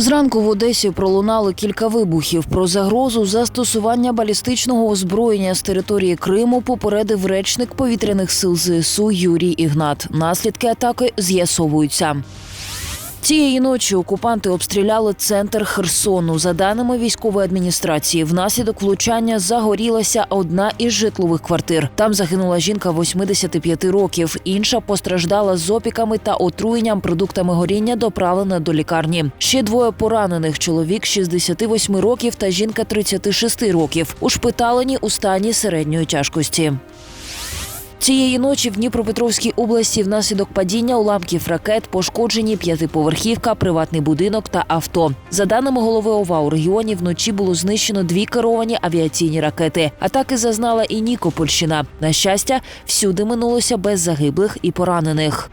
Зранку в Одесі пролунало кілька вибухів. Про загрозу застосування балістичного озброєння з території Криму попередив речник повітряних сил ЗСУ Юрій Ігнат. Наслідки атаки з'ясовуються. Цієї ночі окупанти обстріляли центр Херсону. За даними військової адміністрації, внаслідок влучання загорілася одна із житлових квартир. Там загинула жінка 85 років. Інша постраждала з опіками та отруєнням продуктами горіння, доправлена до лікарні. Ще двоє поранених: чоловік 68 років та жінка 36 років. Ушпиталені у стані середньої тяжкості. Цієї ночі в Дніпропетровській області внаслідок падіння уламків ракет пошкоджені п'ятиповерхівка, приватний будинок та авто. За даними голови ОВА, у регіоні вночі було знищено дві керовані авіаційні ракети. Атаки зазнала і Нікопольщина. На щастя, всюди минулося без загиблих і поранених.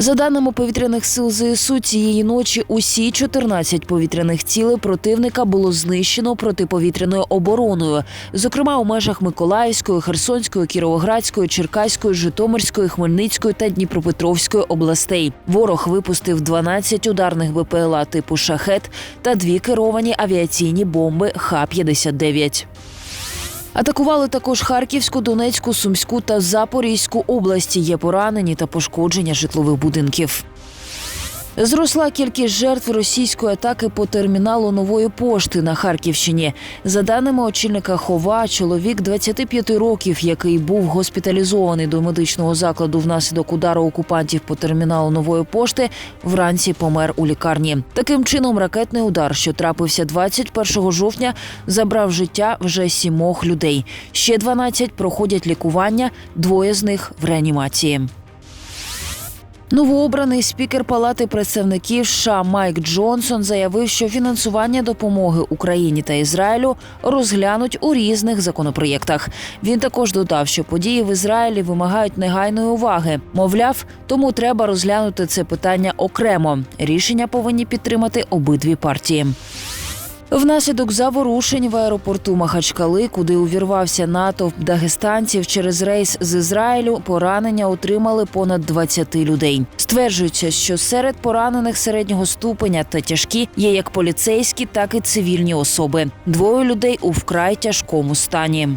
За даними повітряних сил ЗСУ, цієї ночі усі 14 повітряних цілей противника було знищено протиповітряною обороною, зокрема у межах Миколаївської, Херсонської, Кіровоградської, Черкаської, Житомирської, Хмельницької та Дніпропетровської областей. Ворог випустив 12 ударних БПЛА типу шахет та дві керовані авіаційні бомби Х-59. Атакували також Харківську, Донецьку, Сумську та Запорізьку області. Є поранені та пошкодження житлових будинків. Зросла кількість жертв російської атаки по терміналу нової пошти на Харківщині. За даними очільника Хова, чоловік 25 років, який був госпіталізований до медичного закладу внаслідок удару окупантів по терміналу нової пошти, вранці помер у лікарні. Таким чином, ракетний удар, що трапився 21 жовтня, забрав життя вже сімох людей. Ще 12 проходять лікування, двоє з них в реанімації. Новообраний спікер Палати представників США Майк Джонсон заявив, що фінансування допомоги Україні та Ізраїлю розглянуть у різних законопроєктах. Він також додав, що події в Ізраїлі вимагають негайної уваги. Мовляв, тому треба розглянути це питання окремо. Рішення повинні підтримати обидві партії. Внаслідок заворушень в аеропорту Махачкали, куди увірвався натовп дагестанців через рейс з Ізраїлю, поранення отримали понад 20 людей. Стверджується, що серед поранених середнього ступеня та тяжкі є як поліцейські, так і цивільні особи. Двоє людей у вкрай тяжкому стані.